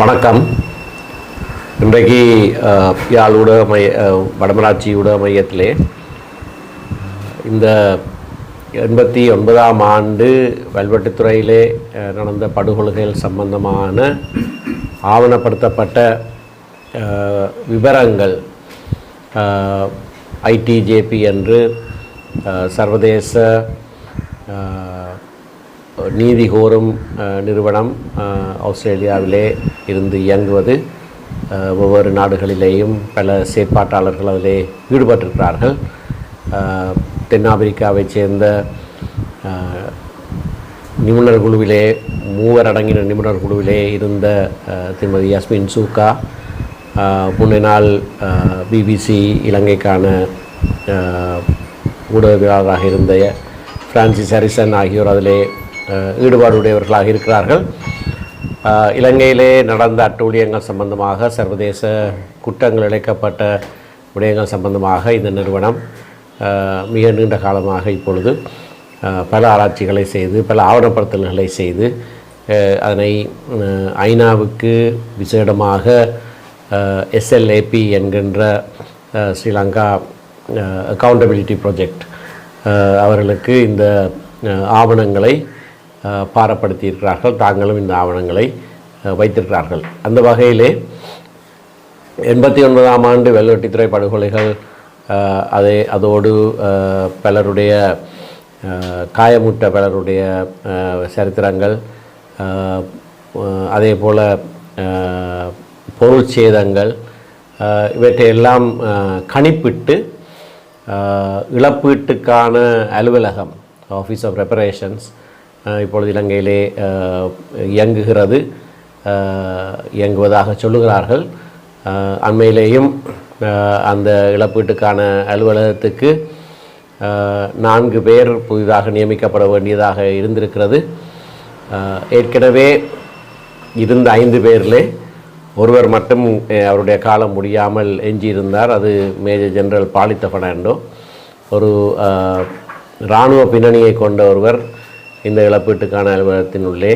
வணக்கம். இன்றைக்கு யாழ் ஊடக மைய வடமராட்சி ஊடக மையத்திலே இந்த எண்பத்தி ஒன்பதாம் ஆண்டு வல்வெட்டுத்துறையிலே நடந்த படுகொலைகள் சம்பந்தமான ஆவணப்படுத்தப்பட்ட விவரங்கள் ஐடிஜேபி என்று சர்வதேச நீதி கோரும் நிறுவனம் ஆஸ்திரேலியாவிலே இருந்து இயங்குவது ஒவ்வொரு நாடுகளிலேயும் பல செயற்பாட்டாளர்கள் அதிலே ஈடுபட்டிருக்கிறார்கள். தென்னாப்பிரிக்காவைச் சேர்ந்த நிபுணர் குழுவிலே மூவர் அடங்கின நிபுணர் குழுவிலே இருந்த திருமதி யஸ்மின் சூக்கா முன்ன நாள் பிபிசி இலங்கைக்கான ஊடகவியலாளராக இருந்த பிரான்சிஸ் ஹரிசன் ஆகியோர் அதிலே ஈடுபாடுடையவர்களாக இருக்கிறார்கள். இலங்கையிலே நடந்த அட்டூழியங்கள் சம்பந்தமாக சர்வதேச குற்றங்கள் இழைக்கப்பட்ட விடயங்கள் சம்பந்தமாக இந்த நிறுவனம் மிக நீண்ட காலமாக இப்பொழுது பல ஆராய்ச்சிகளை செய்து பல ஆவணப்படுத்தல்களை செய்து அதனை ஐநாவுக்கு விசேடமாக எஸ்எல்ஏபி என்கின்ற ஸ்ரீலங்கா அக்கௌண்டபிலிட்டி ப்ராஜெக்ட் அவர்களுக்கு இந்த ஆவணங்களை பாரப்படுத்தியிருக்கிறார்கள். தாங்களும் இந்த ஆவணங்களை வைத்திருக்கிறார்கள். அந்த வகையிலே எண்பத்தி ஒன்பதாம் ஆண்டு வெள்ளவெட்டித்துறை படுகொலைகள் அதே அதோடு பலருடைய காயமுட்ட பலருடைய சரித்திரங்கள் அதே போல் பொருள் சேதங்கள் இவற்றையெல்லாம் கணிப்பிட்டு இழப்பீட்டுக்கான அலுவலகம் ஆஃபீஸ் ஆஃப் ரெப்பரேஷன்ஸ் இப்பொழுது இலங்கையிலே இயங்குகிறது. இயங்குவதாக சொல்லுகிறார்கள். அண்மையிலேயும் அந்த இழப்பீட்டுக்கான அலுவலகத்துக்கு நான்கு பேர் புதிதாக நியமிக்கப்பட வேண்டியதாக இருந்திருக்கிறது. ஏற்கனவே இருந்த ஐந்து பேரில் ஒருவர் மட்டும் அவருடைய காலம் முடியாமல் எஞ்சியிருந்தார். அது மேஜர் ஜெனரல் பாலித்த ஃபெர்னாண்டோ ஒரு இராணுவ பின்னணியை கொண்ட ஒருவர் இந்த இழப்பீட்டுக்கான அலுவலகத்தினுள்ளே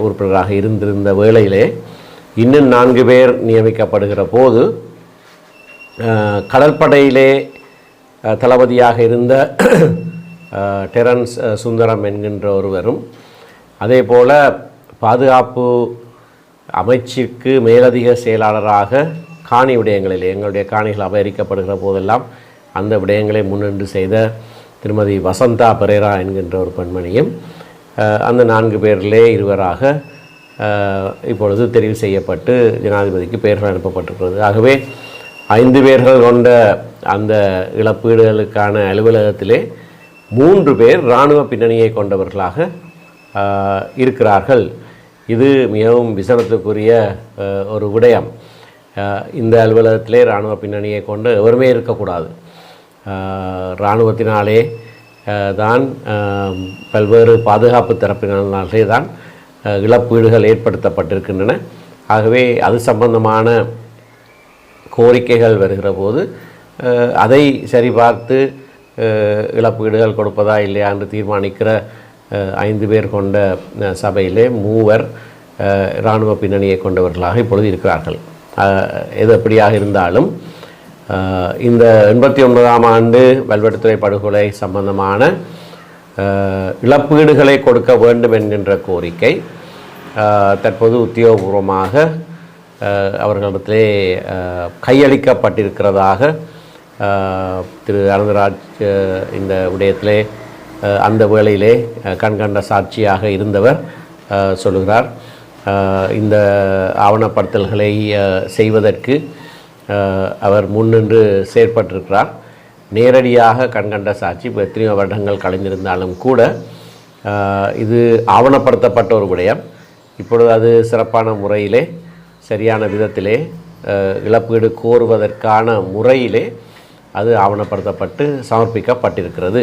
உறுப்பினராக இருந்திருந்த வேளையிலே இன்னும் நான்கு பேர் நியமிக்கப்படுகிற போது கடற்படையிலே தளபதியாக இருந்த டெரன்ஸ் சுந்தரம் என்கின்ற ஒருவரும் அதே போல் பாதுகாப்பு அமைச்சுக்கு மேலதிக செயலாளராக காணி விடயங்களில் எங்களுடைய காணிகள் அபகரிக்கப்படுகிற போதெல்லாம் அந்த விடயங்களை முன்னின்று செய்த திருமதி வசந்தா பெரேரா என்கின்ற ஒரு பெண்மணியும் அந்த நான்கு பேரிலே இருவராக இப்பொழுது தெரிவு செய்யப்பட்டு ஜனாதிபதிக்கு பெயர்கள் அனுப்பப்பட்டிருக்கிறது. ஆகவே ஐந்து பேர்கள் கொண்ட அந்த இழப்பீடுகளுக்கான அலுவலகத்திலே மூன்று பேர் இராணுவ பின்னணியை கொண்டவர்களாக இருக்கிறார்கள். இது மிகவும் விசனத்துக்குரிய ஒரு விடயம். இந்த அலுவலகத்திலே இராணுவ பின்னணியை கொண்டு எவருமே இருக்கக்கூடாது. இராணுவத்தினாலே தான் பல்வேறு பாதுகாப்பு தரப்பினாலே தான் இழப்பீடுகள் ஏற்படுத்தப்பட்டிருக்கின்றன. ஆகவே அது சம்பந்தமான கோரிக்கைகள் வருகிற போது அதை சரிபார்த்து இழப்பீடுகள் கொடுப்பதா இல்லையா என்று தீர்மானிக்கிற ஐந்து பேர் கொண்ட சபையிலே மூவர் இராணுவ பின்னணியை கொண்டவர்களாக இப்பொழுது இருக்கிறார்கள். எது எப்படியாக இருந்தாலும் இந்த எண்பத்தி ஒன்பதாம் ஆண்டு வல்வெட்டுத்துறை படுகொலை சம்பந்தமான இழப்பீடுகளை கொடுக்க வேண்டும் என்கின்ற கோரிக்கை தற்போது உத்தியோகபூர்வமாக அவர்களிடத்திலே கையளிக்கப்பட்டிருக்கிறதாக திரு அனந்தராஜ் இந்த விடயத்திலே அந்த வேளையிலே கண்கண்ட சாட்சியாக இருந்தவர் சொல்லுகிறார். இந்த ஆவணப்படுத்தல்களை செய்வதற்கு அவர் முன்னின்று செயற்பட்டிருக்கிறார். நேரடியாக கண்கண்ட சாட்சி இப்போ எத்தனையோ வருடங்கள் கலைந்திருந்தாலும் கூட இது ஆவணப்படுத்தப்பட்ட ஒரு விடயம். இப்பொழுது அது சிறப்பான முறையிலே சரியான விதத்திலே இழப்பீடு கோருவதற்கான முறையிலே அது ஆவணப்படுத்தப்பட்டு சமர்ப்பிக்கப்பட்டிருக்கிறது.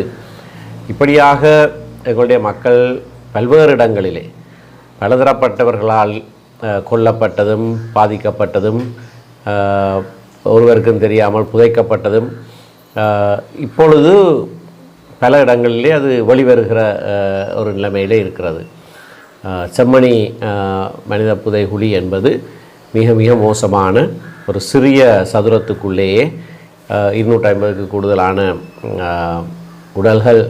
இப்படியாக எங்களுடைய மக்கள் பல்வேறு இடங்களிலே பலதரப்பட்டவர்களால் கொல்லப்பட்டதும் பாதிக்கப்பட்டதும் ஒருவருக்கும் தெரியாமல் புதைக்கப்பட்டதும் இப்பொழுது பல இடங்களிலே அது வெளிவருகிற ஒரு நிலைமையிலே இருக்கிறது. செம்மணி மனித புதைகுழி என்பது மிக மிக மோசமான ஒரு சிறிய சதுரத்துக்குள்ளேயே இருநூற்றி ஐம்பதுக்கு கூடுதலான உடல்கள்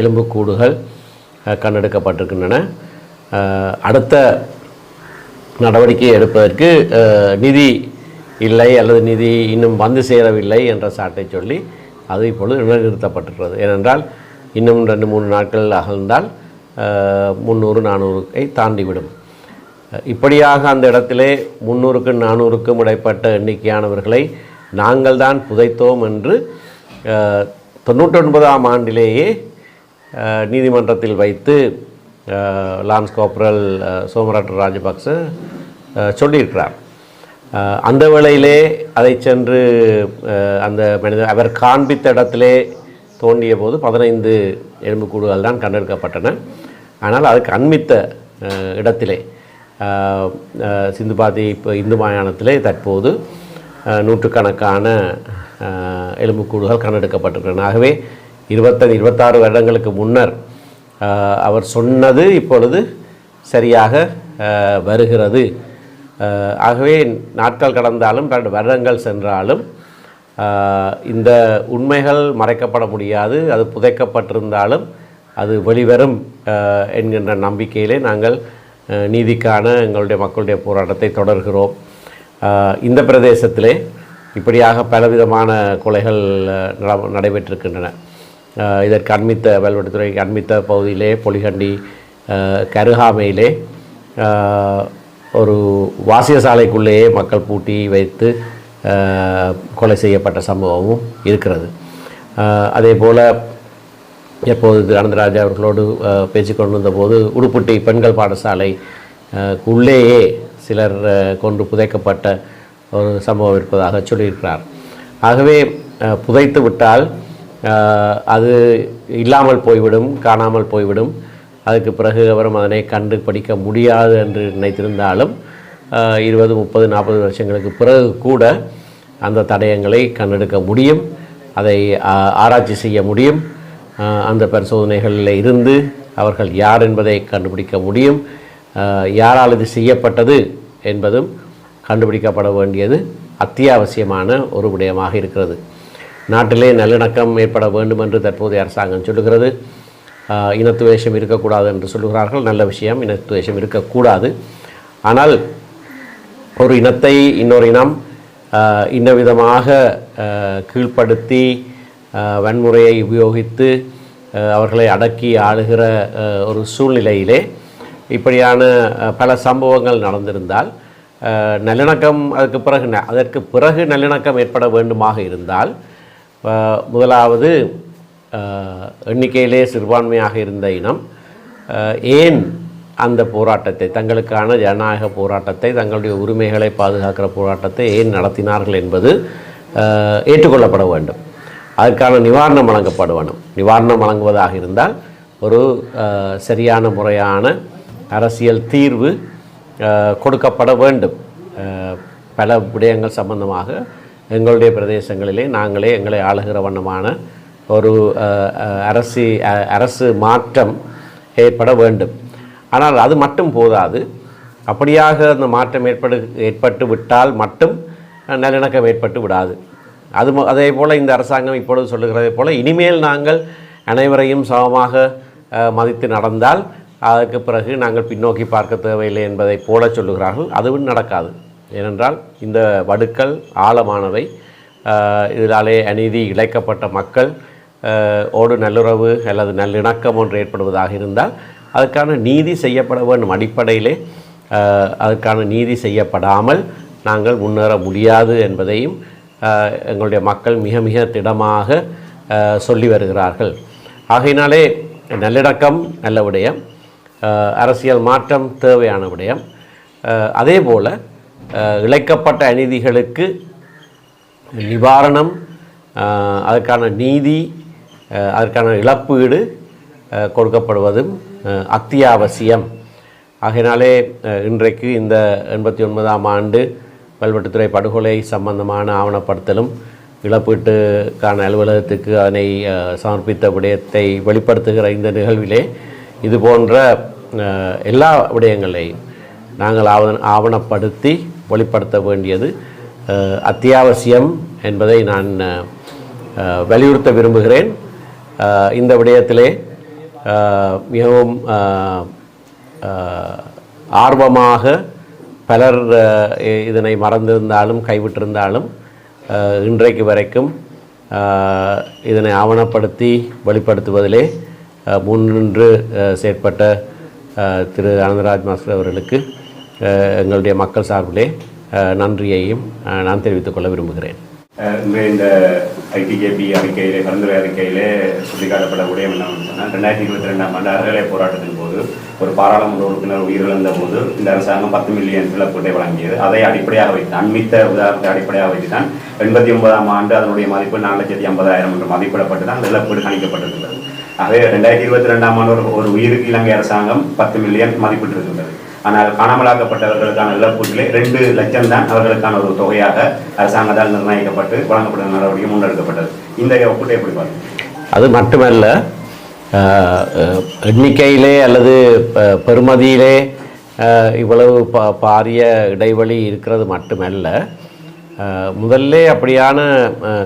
எலும்புக்கூடுகள் கண்டெடுக்கப்பட்டிருக்கின்றன அடுத்த நடவடிக்கை எடுப்பதற்கு நிதி இல்லை அல்லது நிதி இன்னும் வந்து சேரவில்லை என்ற சாட்டை சொல்லி அது இப்பொழுது நிலைநிறுத்தப்பட்டிருக்கிறது. ஏனென்றால் இன்னும் ரெண்டு மூணு நாட்கள் அகழ்ந்தால் முந்நூறு நானூறுக்கை தாண்டிவிடும். இப்படியாக அந்த இடத்திலே முந்நூறுக்கும் நானூறுக்கும் இடைப்பட்ட எண்ணிக்கையானவர்களை நாங்கள் தான் புதைத்தோம் என்று தொண்ணூற்றொன்பதாம் ஆண்டிலேயே நீதிமன்றத்தில் வைத்து lance corporal uh, Somaratna Rajapaksa சொல்லியிருக்கிறார். அந்த வேளையிலே அதை சென்று அந்த மனிதர் அவர் காண்பித்த இடத்திலே தோண்டிய போது பதினைந்து எலும்புக்கூடுகள் தான் கண்டெடுக்கப்பட்டன. ஆனால் அதுக்கு அண்மித்த இடத்திலே சிந்துபாதி இப்போ இந்து மாயாணத்திலே தற்போது நூற்றுக்கணக்கான எலும்புக்கூடுகள் கண்டெடுக்கப்பட்டிருக்கின்றன. ஆகவே இருபத்தஞ்சு இருபத்தாறு வருடங்களுக்கு முன்னர் அவர் சொன்னது இப்பொழுது சரியாக வருகிறது. ஆகவே நாட்கள் கடந்தாலும் பல வருடங்கள் சென்றாலும் இந்த உண்மைகள் மறைக்கப்பட முடியாது அது புதைக்கப்பட்டிருந்தாலும் அது வெளிவரும் என்கின்ற நம்பிக்கையிலே நாங்கள் நீதிக்கான எங்களுடைய மக்களுடைய போராட்டத்தை தொடர்கிறோம். இந்த பிரதேசத்திலே இப்படியாக பலவிதமான கொலைகள் நட- நடைபெற்றிருக்கின்றன. இதற்கு அண்மித்த வல்வெட்டுத்துறைக்கு அண்மித்த பகுதியிலே பொலிகண்டி கருகாமையிலே ஒரு வாசிய சாலைக்குள்ளேயே மக்கள் பூட்டி வைத்து கொலை செய்யப்பட்ட சம்பவமும் இருக்கிறது. அதே போல் எப்போது அனந்தராஜா அவர்களோடு பேச்சு கொண்டிருந்த போது உடுப்புட்டி பெண்கள் பாடசாலை உள்ளேயே சிலர் கொண்டு புதைக்கப்பட்ட ஒரு சம்பவம் இருப்பதாக சொல்லியிருக்கிறார். ஆகவே புதைத்து விட்டால் அது இல்லாமல் போய்விடும் காணாமல் போய்விடும். அதுக்கு பிறகு அவரும் அதனை கண்டு படிக்க முடியாது என்று நினைத்திருந்தாலும் இருபது முப்பது நாற்பது வருஷங்களுக்கு பிறகு கூட அந்த தடயங்களை கண்டெடுக்க முடியும் அதை ஆராய்ச்சி செய்ய முடியும். அந்த பரிசோதனைகளில் இருந்து அவர்கள் யார் என்பதை கண்டுபிடிக்க முடியும். யாரால் இது செய்யப்பட்டது என்பதும் கண்டுபிடிக்கப்பட வேண்டியது அத்தியாவசியமான ஒரு விடயமாக இருக்கிறது. நாட்டிலே நல்லிணக்கம் ஏற்பட வேண்டும் என்று தற்போதைய அரசாங்கம் சொல்லுகிறது. இனத்துவேஷம் இருக்கக்கூடாது என்று சொல்லுகிறார்கள். நல்ல விஷயம் இனத்துவேஷம் இருக்கக்கூடாது. ஆனால் ஒரு இனத்தை இன்னொரு இனம் இன்ன விதமாக கீழ்ப்படுத்தி வன்முறையை உபயோகித்து அவர்களை அடக்கி ஆளுகிற ஒரு சூழ்நிலையிலே இப்படியான பல சம்பவங்கள் நடந்திருந்தால் நல்லிணக்கம் அதுக்கு பிறகு ந- அதற்கு பிறகு நல்லிணக்கம் ஏற்பட வேண்டுமாக இருந்தால் முதலாவது எண்ணிக்கையிலே சிறுபான்மையாக இருந்த இனம் ஏன் அந்த போராட்டத்தை தங்களுக்கான ஜனநாயக போராட்டத்தை தங்களுடைய உரிமைகளை பாதுகாக்கிற போராட்டத்தை ஏன் நடத்தினார்கள் என்பது ஏற்றுக்கொள்ளப்பட வேண்டும். அதற்கான நிவாரணம் வழங்கப்பட வேண்டும். நிவாரணம் வழங்குவதாக இருந்தால் ஒரு சரியான முறையான அரசியல் தீர்வு கொடுக்கப்பட வேண்டும். பல விடயங்கள் சம்பந்தமாக எங்களுடைய பிரதேசங்களிலே நாங்களே எங்களை ஆளுகிற வண்ணமான ஒரு அரசு அரசு மாற்றம் ஏற்பட வேண்டும். ஆனால் அது மட்டும் போதாது. அப்படியாக அந்த மாற்றம் ஏற்படு ஏற்பட்டு விட்டால் மட்டும் நல்லிணக்கம் ஏற்பட்டு விடாது. அது ம- அதே போல் இந்த அரசாங்கம் இப்பொழுது சொல்லுகிறதை போல இனிமேல் நாங்கள் அனைவரையும் சமமாக மதித்து நடந்தால் அதற்கு பிறகு நாங்கள் பின்னோக்கி பார்க்க தேவையில்லை என்பதை போல சொல்லுகிறார்கள். அதுவும் நடக்காது. ஏனென்றால் இந்த வடுக்கள் ஆழமானவை இதனாலே அநீதி இழைக்கப்பட்ட மக்கள் ஓடு நல்லுறவு அல்லது நல்லிணக்கம் ஒன்று ஏற்படுவதாக இருந்தால் அதுக்கான நீதி செய்யப்பட வேண்டும். அடிப்படையிலே அதுக்கான நீதி செய்யப்படாமல் நாங்கள் முன்னேற முடியாது என்பதையும் எங்களுடைய மக்கள் மிக மிக திடமாக சொல்லி வருகிறார்கள். ஆகையினாலே நல்லிணக்கம் நல்ல விடயம் அரசியல் மாற்றம் தேவையான விடயம். அதே போல் இழைக்கப்பட்ட அநீதிகளுக்கு நிவாரணம் அதற்கான நீதி அதற்கான இழப்பீடு கொடுக்கப்படுவதும் அத்தியாவசியம். ஆகையினாலே இன்றைக்கு இந்த எண்பத்தி ஒன்பதாம் ஆண்டு கல்வெட்டுத்துறை படுகொலை சம்பந்தமான ஆவணப்படுத்தலும் இழப்பீட்டுக்கான அலுவலகத்துக்கு அதனை சமர்ப்பித்த விடயத்தை வெளிப்படுத்துகிற இந்த நிகழ்விலே இது போன்ற எல்லா விடயங்களையும் நாங்கள் ஆவண ஆவணப்படுத்தி வெளிப்படுத்த வேண்டியது அத்தியாவசியம் என்பதை நான் வலியுறுத்த விரும்புகிறேன். இந்த விடயத்திலே மிகவும் ஆர்வமாக பலர் இதனை மறந்திருந்தாலும் கைவிட்டிருந்தாலும் இன்றைக்கு வரைக்கும் இதனை ஆவணப்படுத்தி வெளிப்படுத்துவதிலே முன்னின்று செயற்பட்ட திரு அனந்தராஜ் மாஸ்டர் அவர்களுக்கு எங்களுடைய மக்கள் சார்பிலே நன்றியையும் நான் தெரிவித்துக் கொள்ள விரும்புகிறேன். இந்த ஐடிஜேபி அறிக்கையிலே கலந்துரை அறிக்கையிலே சுட்டிக்காட்டப்படக்கூடிய விடயம் சொன்னால் ரெண்டாயிரத்தி இருபத்தி ரெண்டாம் ஆண்டு அறநிலை போராட்டத்தின் போது ஒரு பாராளுமன்ற உறுப்பினர் உயிரிழந்த போது இந்த அரசாங்கம் பத்து மில்லியன் இழப்பீட்டை வழங்கியது. அதை அடிப்படையாக வைத்து அண்மித்த உதாரணத்தை அடிப்படையாக வைத்து தான் எண்பத்தி ஒன்பதாம் ஆண்டு அதனுடைய மதிப்பு நாலு லட்சத்தி ஐம்பதாயிரம் என்று மதிப்பிடப்பட்டு தான் அந்த இழப்பீடு கணிக்கப்பட்டிருக்கிறது ஆகவே ரெண்டாயிரத்தி இருபத்தி ரெண்டாம் ஆண்டு ஒரு ஒரு உயிருக்கு இலங்கை அரசாங்கம் பத்து மில்லியன் மதிப்பிட்டிருக்கின்றது. ஆனால் காணாமலாக்கப்பட்டவர்களுக்கான இழப்பீட்டிலே ரெண்டு லட்சம் தான் அவர்களுக்கான ஒரு தொகையாக அரசாங்கத்தால் நிர்ணயிக்கப்பட்டு வழங்கப்பட்ட நடவடிக்கை முன்னெடுக்கப்பட்டது. இந்த ஒப்பீட்டை எப்படி பாருங்க அது மட்டுமல்ல எண்ணிக்கையிலே அல்லது ப- இவ்வளவு பா பாரிய இடைவெளி இருக்கிறது மட்டுமல்ல முதல்ல அப்படியான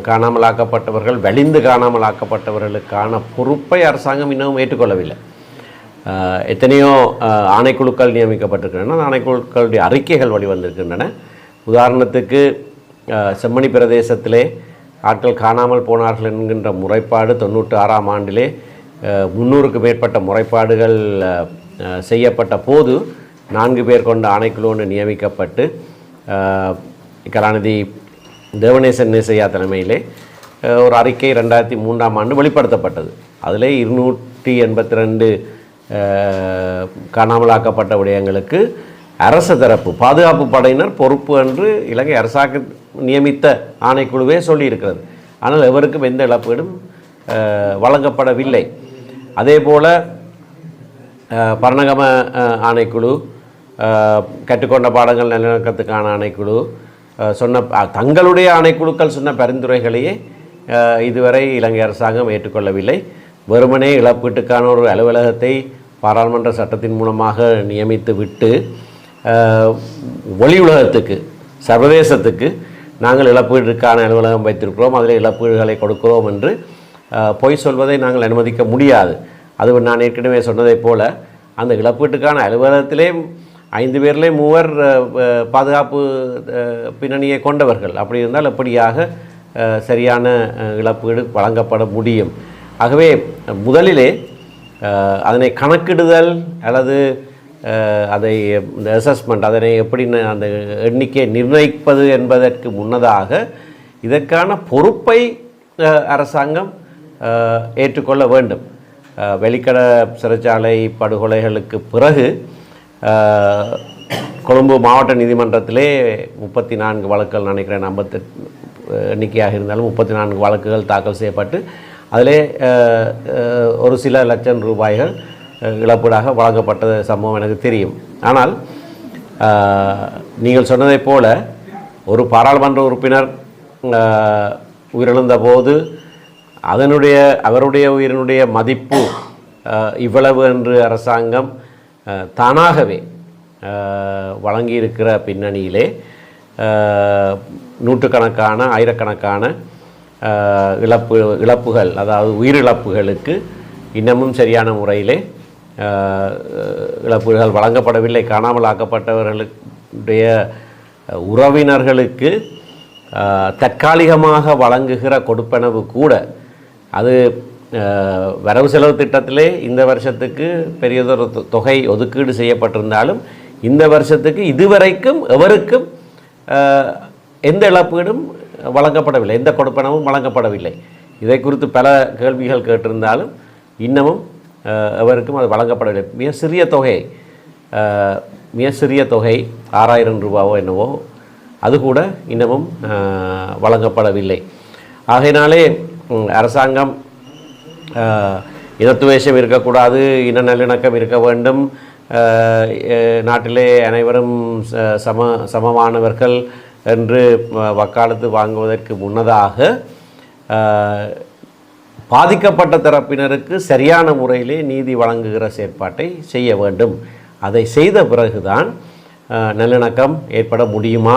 காணாமலாக்கப்பட்டவர்கள் வலிந்து காணாமலாக்கப்பட்டவர்களுக்கான பொறுப்பை அரசாங்கம் இன்னும் ஏற்றுக்கொள்ளவில்லை. எத்தனையோ ஆணைக்குழுக்கள் நியமிக்கப்பட்டிருக்கின்றன. அந்த ஆணைக்குழுக்களுடைய அறிக்கைகள் வெளிவந்திருக்கின்றன. உதாரணத்துக்கு செம்மணி பிரதேசத்திலே ஆட்கள் காணாமல் போனார்கள் என்கின்ற முறைப்பாடு தொண்ணூற்றி ஆறாம் ஆண்டிலே முந்நூறுக்கு மேற்பட்ட முறைப்பாடுகள் செய்யப்பட்ட போது நான்கு பேர் கொண்ட ஆணைக்குழு ஒன்று நியமிக்கப்பட்டு கலாநிதி தேவநேசன் நேசையா தலைமையிலே ஒரு அறிக்கை ரெண்டாயிரத்தி மூன்றாம் ஆண்டு வெளிப்படுத்தப்பட்டது. அதிலே இருநூற்றி எண்பத்தி ரெண்டு காணாமலாக்கப்பட்ட விடயங்களுக்கு அரசு தரப்பு பாதுகாப்பு படையினர் பொறுப்பு என்று இலங்கை அரசாங்கம் நியமித்த ஆணைக்குழுவே சொல்லியிருக்கிறது. ஆனால் எவருக்கும் எந்த இழப்பீடும் வழங்கப்படவில்லை. அதே போல் அஹ், பரணகம ஆணைக்குழு கற்றுக்கொண்ட பாடங்கள் நல்லிணக்கத்துக்கான ஆணைக்குழு சொன்ன தங்களுடைய ஆணைக்குழுக்கள் சொன்ன பரிந்துரைகளையே இதுவரை இலங்கை அரசாங்கம் ஏற்றுக்கொள்ளவில்லை. வெறுமனே இழப்பீட்டுக்கான ஒரு அலுவலகத்தை பாராளுமன்ற சட்டத்தின் மூலமாக நியமித்து விட்டு ஒளி உலகத்துக்கு சர்வதேசத்துக்கு நாங்கள் இழப்பீடுக்கான அலுவலகம் வைத்திருக்கிறோம். அதில் இழப்பீடுகளை கொடுக்கிறோம் என்று பொய் சொல்வதை நாங்கள் அனுமதிக்க முடியாது. அது நான் ஏற்கனவே சொன்னதைப் போல் அந்த இழப்பீட்டுக்கான அலுவலகத்திலே ஐந்து பேரிலே மூவர் பாதுகாப்பு பின்னணியை கொண்டவர்கள். அப்படி இருந்தால் எப்படியாக சரியான இழப்பீடு வழங்கப்பட முடியும்? ஆகவே முதலிலே அதனை கணக்கிடுதல் அல்லது அதை இந்த அசஸ்மெண்ட் அதனை எப்படி அந்த எண்ணிக்கையை நிர்ணயிப்பது என்பதற்கு முன்னதாக இதற்கான பொறுப்பை அரசாங்கம் ஏற்றுக்கொள்ள வேண்டும். வெளிக்கட சிறைச்சாலை படுகொலைகளுக்கு பிறகு கொழும்பு மாவட்ட நீதிமன்றத்திலே முப்பத்தி நான்கு வழக்குகள் நினைக்கிறேன் ஐம்பத்தெட்டு எண்ணிக்கையாக இருந்தாலும் முப்பத்தி நான்கு வழக்குகள் தாக்கல் செய்யப்பட்டு அதிலே ஒரு சில லட்சம் ரூபாய்கள் இழப்பீடாக வழங்கப்பட்ட சம்பவம் எனக்கு தெரியும். ஆனால் நீங்கள் சொன்னதைப் போல ஒரு பாராளுமன்ற உறுப்பினர் உயிரிழந்தபோது உயிரிழந்த போது அதனுடைய அவருடைய உயிரினுடைய மதிப்பு இவ்வளவு என்று அரசாங்கம் தானாகவே வழங்கியிருக்கிற பின்னணியிலே நூற்றுக்கணக்கான ஆயிரக்கணக்கான இழப்பு இழப்புகள் அதாவது உயிரிழப்புகளுக்கு இன்னமும் சரியான முறையிலே இழப்புகள் வழங்கப்படவில்லை. காணாமல் ஆக்கப்பட்டவர்களுடைய உறவினர்களுக்கு தற்காலிகமாக வழங்குகிற கொடுப்பனவு கூட அது வரவு செலவு திட்டத்திலே இந்த வருஷத்துக்கு பெரியதொரு தொ- தொகை ஒதுக்கீடு செய்யப்பட்டிருந்தாலும் இந்த வருஷத்துக்கு இதுவரைக்கும் எவருக்கும் எந்த இழப்பீடும் வழங்கப்படவில்லை. எந்த கொடுப்பனவும் வழங்கப்படவில்லை. இதை குறித்து பல கேள்விகள் கேட்டிருந்தாலும் இன்னமும் அவருக்கும் எவருக்கும் அது வழங்கப்படவில்லை. மிக சிறிய தொகை மிக சிறிய தொகை ஆறாயிரம் ரூபாவோ என்னவோ அது கூட இன்னமும் வழங்கப்படவில்லை. ஆகையினாலே அரசாங்கம் இனத்துவேஷம் இருக்கக்கூடாது இன நல்லிணக்கம் இருக்க வேண்டும். நாட்டிலே அனைவரும் ச- சம சமமானவர்கள் என்று வக்காலத்து வாங்குவதற்கு முன்னதாக பாதிக்கப்பட்ட தரப்பினருக்கு சரியான முறையிலே நீதி வழங்குகிற செயற்பாட்டை செய்ய வேண்டும். அதை செய்த பிறகுதான் நல்லிணக்கம் ஏற்பட முடியுமா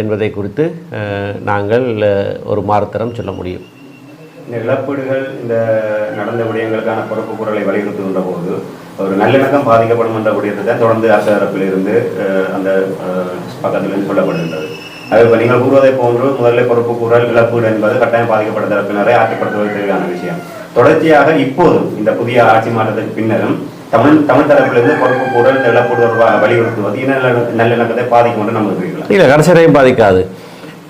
என்பதை குறித்து நாங்கள் ஒரு மாறுத்தரம் சொல்ல முடியும். இந்த இழப்பீடுகள் இந்த நடந்த விடயங்களுக்கான பொறுப்பு குரலை வலியுறுத்துகின்ற போது ஒரு நல்லிணக்கம் பாதிக்கப்படும் என்ற விடயத்தை தான் தொடர்ந்து அரசு தரப்பில் இருந்து அந்த அஹ், பக்கத்திலிருந்து சொல்லப்படுகின்றது. அது இப்போ நீங்கள் கூறுவதை போன்று முதல்ல பொறுப்பு கூறல் இழப்பீடு என்பது கட்டாயம் பாதிக்கப்பட்ட தரப்பினரை ஆட்சிப்படுத்துவது தேவையான விஷயம். தொடர்ச்சியாக இப்போதும் இந்த புதிய ஆட்சி மாற்றத்துக்கு பின்னரும் தமிழ் தமிழ் தரப்பிலிருந்து பொறுப்பு கூறல் இந்த இழப்பீடு தொடர்பாக வலியுறுத்துவது இன நல்லிணக்கத்தை பாதிக்கும் என்று நம்புகிறீர்களா இல்லை கடைசியரையும் பாதிக்காது.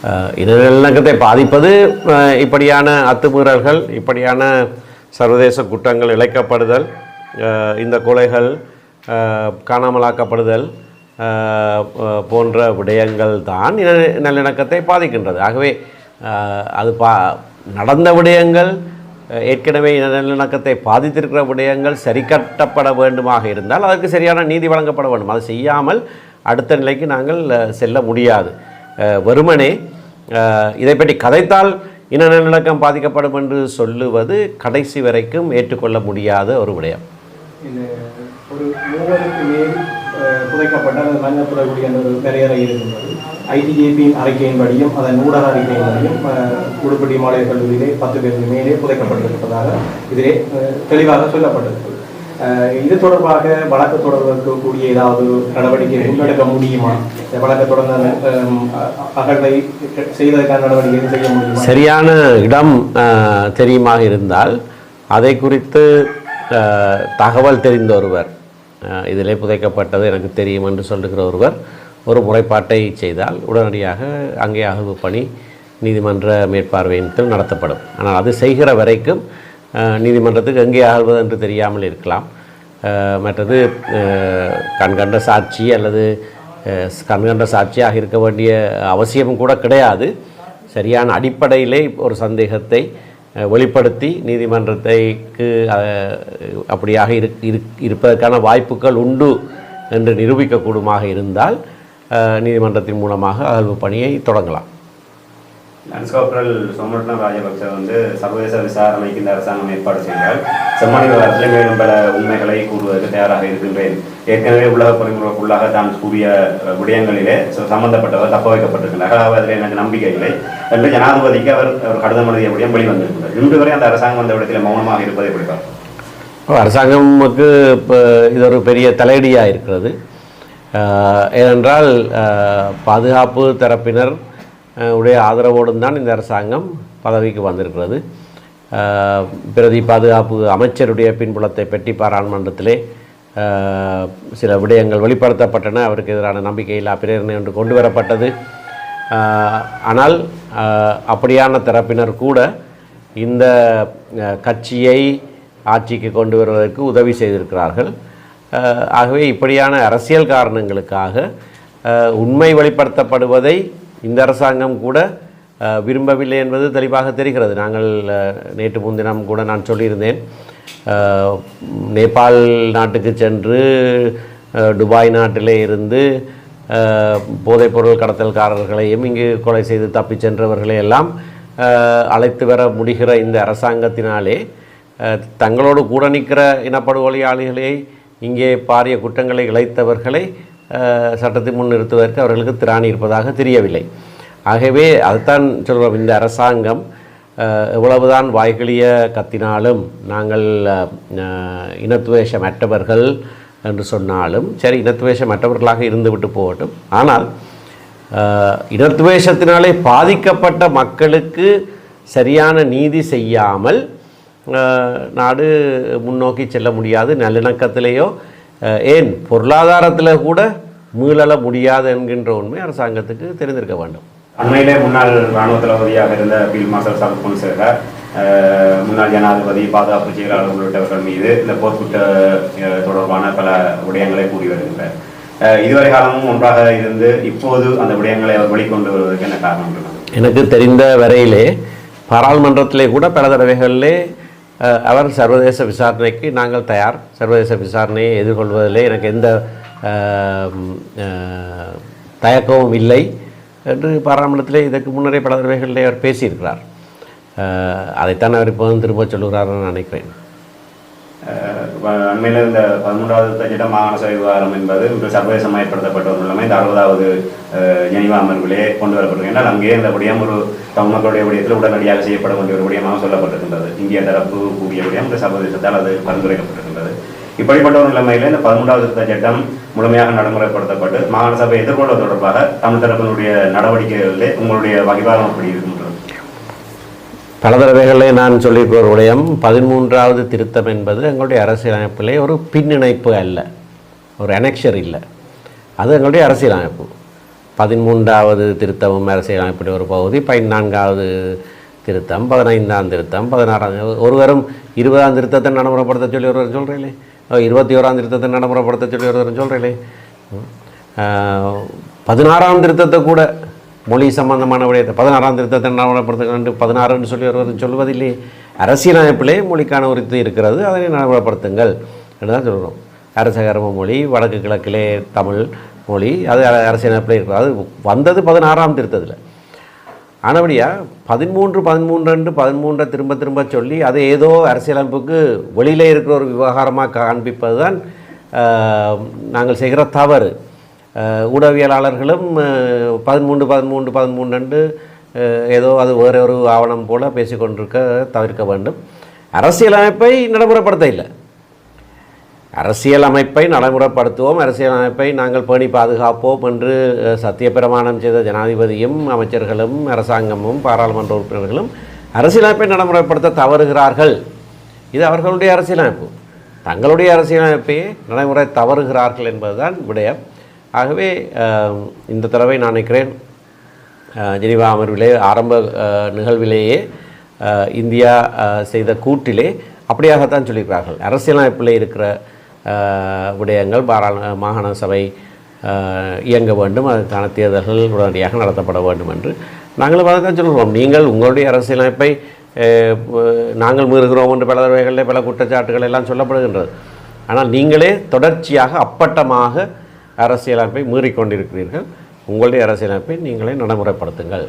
அஹ், நல்லிணக்கத்தை பாதிப்பது இப்படியான அத்துமீறல்கள் இப்படியான சர்வதேச குற்றங்கள் இழைக்கப்படுதல் இந்த கொலைகள் காணாமலாக்கப்படுதல் போன்ற விடயங்கள் தான் இன நல்லிணக்கத்தை பாதிக்கின்றது. ஆகவே அது பா நடந்த விடயங்கள் ஏற்கனவே இன நல்லிணக்கத்தை பாதித்திருக்கிற விடயங்கள் சரி கட்டப்பட வேண்டுமாக இருந்தால் அதற்கு சரியான நீதி வழங்கப்பட வேண்டும். அதை செய்யாமல் அடுத்த நிலைக்கு நாங்கள் செல்ல முடியாது. அஹ், வெறுமனே இதை பற்றி கதைத்தால் இன நல்லிணக்கம் பாதிக்கப்படும் என்று சொல்லுவது கடைசி வரைக்கும் ஏற்றுக்கொள்ள முடியாத ஒரு விடயம். இந்த ஒரு மூவருக்கு மேல் அஹ், புதைக்கப்பட்ட அந்த ஒரு வரையறை இருக்கின்றது. ஐடிஜேபியின் அறிக்கையின்படியும் அதன் ஊடக அறிக்கையின்படியும் அஹ், உடுப்பட்டி மாநில கல்லூரியிலே பத்து பேருக்கு மேலே புதைக்கப்பட்டிருப்பதாக இதிலே தெளிவாக சொல்லப்பட்டிருக்கிறது. இது தொடர்பாக வழக்கு தொடர்புக்கூடிய ஏதாவது நடவடிக்கை முன்னெடுக்க முடியுமா? இந்த வழக்கு தொடர்ந்த அகழ்வை செய்வதற்கான நடவடிக்கை செய்ய முடியுமா? சரியான இடம் தெரியுமாக இருந்தால் அதை குறித்து தகவல் தெரிந்த ஒருவர். இதிலே புதைக்கப்பட்டது எனக்கு தெரியும் என்று சொல்லுகிற ஒருவர் ஒரு முறைப்பாட்டை செய்தால் உடனடியாக அங்கே அகழ்வு பணி நீதிமன்ற மேற்பார்வையின் நடத்தப்படும். ஆனால் அது செய்கிற வரைக்கும் நீதிமன்றத்துக்கு எங்கே ஆகுவது என்று தெரியாமல் இருக்கலாம். மற்றது கண்கண்ட சாட்சி அல்லது கண்கண்ட சாட்சியாக இருக்க வேண்டிய அவசியமும் கூட கிடையாது. சரியான அடிப்படையிலே ஒரு சந்தேகத்தை வெளிப்படுத்தி நீதிமன்றத்தைக்கு அப்படியாக இருப்பதற்கான வாய்ப்புகள் உண்டு என்று நிரூபிக்கக்கூடுமாக இருந்தால் நீதிமன்றத்தின் மூலமாக அகழ்வு பணியை தொடங்கலாம். லான்ஸ் கார்பரல் ராஜபக்ச வந்து சர்வதேச விசாரணைக்கு இந்த அரசாங்கம் ஏற்பாடு செய்தால் செம்மணி விவகாரத்தில் மேலும் பல உண்மைகளை கூறுவதற்கு தயாராக இருக்கின்றேன். ஏற்கனவே உலக பொறிமுறைக்குள்ளாக தான் கூறிய விடயங்களிலே சம்பந்தப்பட்டவர் தப்ப வைக்கப்பட்டிருக்கிறார்கள் அதாவது அதில் எனக்கு நம்பிக்கை இல்லை. என்று ஜனாதிபதிக்கு அவர் ஒரு கடிதம் எழுதிய விடயம் வெளிவந்திருக்கிறார் இன்று வரை அந்த அரசாங்கம் அந்த இடத்தில் மௌனமாக இருப்பதை எப்படி பார்க்கிறோம்? அரசாங்கமுக்கு இப்போ இது ஒரு பெரிய தலையடியாக இருக்கிறது ஏனென்றால் பாதுகாப்பு தரப்பினர் உடைய ஆதரவோடும் தான் இந்த அரசாங்கம் பதவிக்கு வந்திருக்கிறது. பிரதி பாதுகாப்பு அமைச்சருடைய பின்புலத்தை பெட்டி பாராளுமன்றத்திலே சில விடயங்கள் வெளிப்படுத்தப்பட்டன. அவருக்கு எதிரான நம்பிக்கையில்லா பிரேரணை ஒன்று கொண்டு வரப்பட்டது. ஆனால் அப்படியான தரப்பினர் கூட இந்த கட்சியை ஆட்சிக்கு கொண்டு வருவதற்கு உதவி செய்திருக்கிறார்கள். ஆகவே இப்படியான அரசியல் காரணங்களுக்காக உண்மை வெளிப்படுத்தப்படுவதை இந்த அரசாங்கம் கூட விரும்பவில்லை என்பது தெளிவாக தெரிகிறது. நாங்கள் நேற்று முன்தினம் கூட நான் சொல்லியிருந்தேன். நேபாள் நாட்டுக்கு சென்று துபாய் நாட்டிலே இருந்து போதைப்பொருள் கடத்தல்காரர்களையும் இங்கு கொலை செய்து தப்பிச் சென்றவர்களை எல்லாம் அழைத்து வர முடிகிற இந்த அரசாங்கத்தினாலே தங்களோடு கூட நிற்கிற இனப்படுகொலையாளிகளை இங்கே பாரிய குற்றங்களை இழைத்தவர்களை சட்டத்தை முன் நிறுத்துவதற்கு அவர்களுக்கு திராணி இருப்பதாக தெரியவில்லை. ஆகவே அதுதான் சொல்கிறோம் இந்த அரசாங்கம் எவ்வளவுதான் வாய்களிய கத்தினாலும் நாங்கள் அஹ், இனத்துவேஷமற்றவர்கள் என்று சொன்னாலும் சரி இனத்துவேஷமற்றவர்களாக இருந்துவிட்டு போகட்டும். ஆனால் இனத்துவேஷத்தினாலே பாதிக்கப்பட்ட மக்களுக்கு சரியான நீதி செய்யாமல் நாடு முன்னோக்கி செல்ல முடியாது. நல்லிணக்கத்திலேயோ ஏன் பொருளாதாரத்தில் கூட மீளல முடியாது என்கின்ற உண்மை அரசாங்கத்துக்கு தெரிந்திருக்க வேண்டும். அண்மையிலே முன்னாள் ராணுவ தளபதியாக இருந்த ஃபீல்ட் மார்ஷல் சரத் பொன்சேகா முன்னாள் ஜனாதிபதி பாதுகாப்பு செயலாளர் உள்ளிட்டவர்கள் மீது இந்த போர்க்குற்ற தொடர்பான பல விடயங்களை கூறி வருகின்றார் அஹ், இதுவரை காலமும் ஒன்றாக இருந்து இப்போது அந்த விடயங்களை அவர் வெளிக்கொண்டு வருவதற்கு என்ன காரணம் எனக்கு தெரிந்த வரையிலே பாராளுமன்றத்திலே கூட பல தடவைகளிலே அவர் சர்வதேச விசாரணைக்கு நாங்கள் தயார். சர்வதேச விசாரணையை எதிர்கொள்வதிலே எனக்கு எந்த தயக்கமும் இல்லை என்று பாராளுமன்றத்திலே இதற்கு முன்னரே பல தடவைகளிலே அவர் பேசியிருக்கிறார். அதைத்தான் அவர் இப்போதும் திரும்ப சொல்லுகிறாருன்னு நினைக்கிறேன். அண்மையில் இந்த பதிமூன்றாவது திருத்த மாகாண சபை விவகாரம் என்பது இன்று சர்வதேசமயப்படுத்தப்பட்ட ஒரு மூலமாக இந்த அறுபதாவது ஜெனிவா அமர்விலே கொண்டு வரப்பட்டிருக்கின்றால் அங்கே இந்த விடயம் ஒரு தமிழ்மக்களுடைய விடயத்தில் உடனடியாக செய்யப்பட வேண்டிய ஒரு விடயமாக சொல்லப்பட்டிருக்கின்றது. இந்திய தரப்பு கூடிய விடயம் இந்த சர்வதேசத்தால் அது பரிந்துரைக்கப்பட்டிருக்கின்றது. இப்படிப்பட்ட ஒரு நிலைமையில் இந்த பதிமூன்றாவது திருத்த சட்டம் முழுமையாக நடைமுறைப்படுத்தப்பட்டு மாகாண சபை எதிர்கொள்வது தொடர்பாக தமிழ் தரப்பினுடைய நடவடிக்கைகளிலே உங்களுடைய வகிபாகம் அப்படி இருக்கும். பல தடவைகளே நான் சொல்லியிருக்கிற ஒரு விடயம் பதிமூன்றாவது திருத்தம் என்பது எங்களுடைய அரசியலமைப்பிலே ஒரு பின்னிணைப்பு அல்ல ஒரு அனெக்ஷர் இல்லை. அது எங்களுடைய அரசியலமைப்பு. பதிமூன்றாவது திருத்தமும் அரசியலமைப்புடைய ஒரு பகுதி பதினான்காவது திருத்தம் பதினைந்தாம் திருத்தம் பதினாறாம் ஒருவரும் இருபதாம் திருத்தத்தை நடைமுறைப்படுத்த சொல்லி ஒருவர் சொல்கிறீங்களே இருபத்தி ஓராம் திருத்தத்தை நடைமுறைப்படுத்த சொல்லி ஒருவர் சொல்கிறீங்களே பதினாறாம் திருத்தத்தை கூட மொழி சம்பந்தமான விடயத்தை பதினாறாம் திருத்தத்தை நடைமுறைப்படுத்த ரெண்டு பதினாறுன்னு சொல்லி ஒருவர் சொல்வதில்லை. அரசியலமைப்பிலே மொழிக்கான உரித்து இருக்கிறது அதனை நடைமுறைப்படுத்துங்கள் என்று தான் சொல்கிறோம். அரசகர்ம மொழி வடக்கு கிழக்கிலே தமிழ் மொழி அது அரசியல் அரசியலமைப்பிலே இருக்கிறது. அது வந்தது பதினாறாம் திருத்தத்தில். ஆனபடியாக பதிமூன்று பதிமூன்று பதிமூன்றை திரும்ப திரும்ப சொல்லி அது ஏதோ அரசியலமைப்புக்கு வெளியில் இருக்கிற ஒரு விவகாரமாக காண்பிப்பது தான் நாங்கள் செய்கிற தவறு. ஊடகவியலாளர்களும் அஹ், பதிமூன்று பதிமூன்று பதிமூன்று ஏதோ அது வேறு ஒரு ஆவணம் போல பேசிக்கொண்டிருக்க தவிர்க்க வேண்டும். அரசியலமைப்பை நடைமுறைப்படுத்த இல்லை. அரசியலமைப்பை நடைமுறைப்படுத்துவோம். அரசியலமைப்பை நாங்கள் பேணி பாதுகாப்போம் என்று சத்தியப்பிரமாணம் செய்த ஜனாதிபதியும் அமைச்சர்களும் அரசாங்கமும் பாராளுமன்ற உறுப்பினர்களும் அரசியலமைப்பை நடைமுறைப்படுத்த தவறுகிறார்கள். இது அவர்களுடைய அரசியலமைப்பு தங்களுடைய அரசியலமைப்பை நடைமுறை தவறுகிறார்கள் என்பதுதான் விடயம். ஆகவே இந்த தடவை நான் நினைக்கிறேன் ஜெனிவா அமர்விலே ஆரம்ப நிகழ்விலேயே இந்தியா செய்த கூட்டிலே அப்படியாகத்தான் சொல்லியிருக்கிறார்கள். அரசியலமைப்பில் இருக்கிற விடயங்கள் பாராள மாகாண சபை இயங்க வேண்டும் அதற்கான தேர்தல்கள் உடனடியாக நடத்தப்பட வேண்டும் என்று நாங்களும் அதை தான் சொல்கிறோம். நீங்கள் உங்களுடைய அரசியலமைப்பை நாங்கள் மீறுகிறோம் என்று பல தடவைகளில் பல குற்றச்சாட்டுகள் எல்லாம் சொல்லப்படுகின்றது. ஆனால் நீங்களே தொடர்ச்சியாக அப்பட்டமாக அரசியலமைப்பை மீறிக்கொண்டிருக்கிறீர்கள். உங்களுடைய அரசியலமைப்பை நீங்களே நடைமுறைப்படுத்துங்கள்.